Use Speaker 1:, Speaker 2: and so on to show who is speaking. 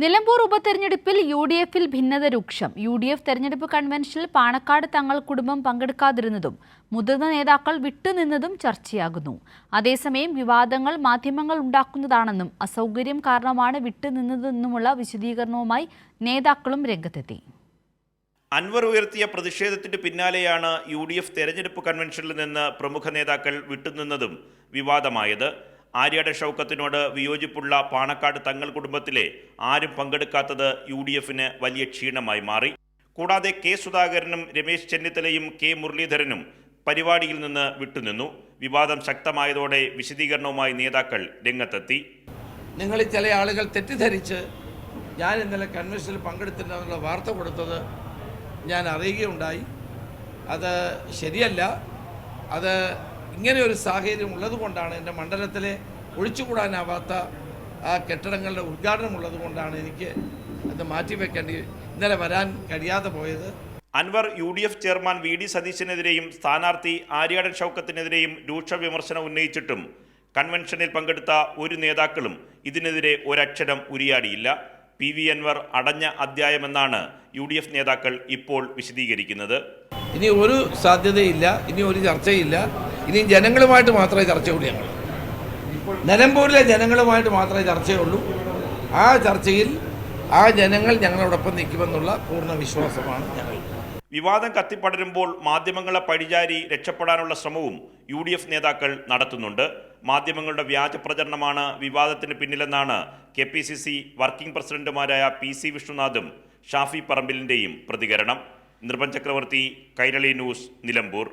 Speaker 1: നിലമ്പൂർ ഉപതെരഞ്ഞെടുപ്പിൽ U D എഫിൽ ഭിന്നത രൂക്ഷം. യു ഡി എഫ് തെരഞ്ഞെടുപ്പ് കൺവെൻഷനിൽ പാണക്കാട് തങ്ങൾ കുടുംബം പങ്കെടുക്കാതിരുന്നതും മുതിർന്ന നേതാക്കൾ വിട്ടുനിന്നതും ചർച്ചയാകുന്നു. അതേസമയം വിവാദങ്ങൾ മാധ്യമങ്ങൾ ഉണ്ടാക്കുന്നതാണെന്നും അസൗകര്യം കാരണമാണ് വിട്ടുനിന്നതെന്നുമുള്ള വിശദീകരണവുമായി നേതാക്കളും രംഗത്തെത്തി.
Speaker 2: അൻവർ ഉയർത്തിയ പ്രതിഷേധത്തിന് പിന്നാലെയാണ് യു ഡി എഫ് തെരഞ്ഞെടുപ്പ് കൺവെൻഷനിൽ നിന്ന് പ്രമുഖ നേതാക്കൾ വിട്ടുനിന്നതും വിവാദമായത്. ആര്യാട ഷൗക്കത്തിനോട് വിയോജിപ്പുള്ള പാണക്കാട് തങ്ങൾ കുടുംബത്തിലെ ആരും പങ്കെടുക്കാത്തത് യു ഡി എഫിന് വലിയ ക്ഷീണമായി മാറി. കൂടാതെ കെ സുധാകരനും രമേശ് ചെന്നിത്തലയും കെ മുരളീധരനും പരിപാടിയിൽ നിന്ന് വിട്ടുനിന്നു. വിവാദം ശക്തമായതോടെ വിശദീകരണവുമായി നേതാക്കൾ രംഗത്തെത്തി.
Speaker 3: നിങ്ങൾ ചില ആളുകൾ തെറ്റിദ്ധരിച്ച് ഞാൻ ഇന്നലെ കൺവെൻഷനിൽ പങ്കെടുത്തിട്ടുണ്ടെന്നുള്ള വാർത്ത കൊടുത്തത് ഞാൻ അറിയുകയുണ്ടായി. അത് ശരിയല്ല. അത് ഇങ്ങനെ ഒരു സാഹചര്യം ഉള്ളതുകൊണ്ടാണ് എന്റെ മണ്ഡലത്തിലെ ഒഴിച്ചുകൂടാനാവാത്ത ആ കെട്ടിടങ്ങളുടെ ഉദ്ഘാടനം ഉള്ളതുകൊണ്ടാണ് എനിക്ക് അത് മാറ്റിവെക്കേണ്ടി ഇന്നലെ വരാൻ കഴിയാതെ പോയത്.
Speaker 2: Anvar U D F chairman V D സതീശനെതിരെയും സ്ഥാനാർത്ഥി ആര്യാടൻ ഷൗക്കത്തിനെതിരെയും രൂക്ഷ വിമർശനം ഉന്നയിച്ചിട്ടും കൺവെൻഷനിൽ പങ്കെടുത്ത ഒരു നേതാക്കളും ഇതിനെതിരെ ഒരക്ഷരം ഉരിയാടിയില്ല. പി വി അൻവർ അടഞ്ഞ അധ്യായമെന്നാണ് യു ഡി എഫ് നേതാക്കൾ ഇപ്പോൾ വിശദീകരിക്കുന്നത്.
Speaker 3: ഇനി ഒരു സാധ്യതയില്ല ഇനി ഒരു ചർച്ചയില്ല. ഇനി ജനങ്ങളുമായിട്ട് മാത്രമേ ചർച്ചയുള്ളൂ ഞങ്ങൾ. നിലമ്പൂരിലെ ജനങ്ങളുമായിട്ട് മാത്രമേ ചർച്ചയുള്ളൂ. ആ ചർച്ചയിൽ ആ ജനങ്ങൾ ഞങ്ങളോടൊപ്പം നിൽക്കുമെന്നുള്ള പൂർണ വിശ്വാസമാണ് ഞങ്ങൾ.
Speaker 2: വിവാദം കത്തിപ്പടരുമ്പോൾ മാധ്യമങ്ങളെ പഴിചാരി രക്ഷപ്പെടാനുള്ള ശ്രമവും യു ഡി എഫ് നേതാക്കൾ നടത്തുന്നുണ്ട്. മാധ്യമങ്ങളുടെ വ്യാജ പ്രചരണമാണ് വിവാദത്തിന് പിന്നിലെന്നാണ് K P C C working പ്രസിഡന്റുമാരായ പി സി വിഷ്ണുനാഥും ഷാഫി പറമ്പിലിന്റെയും പ്രതികരണം. നിർഭൻ ചക്രവർത്തി കൈരളി ന്യൂസ് നിലമ്പൂർ.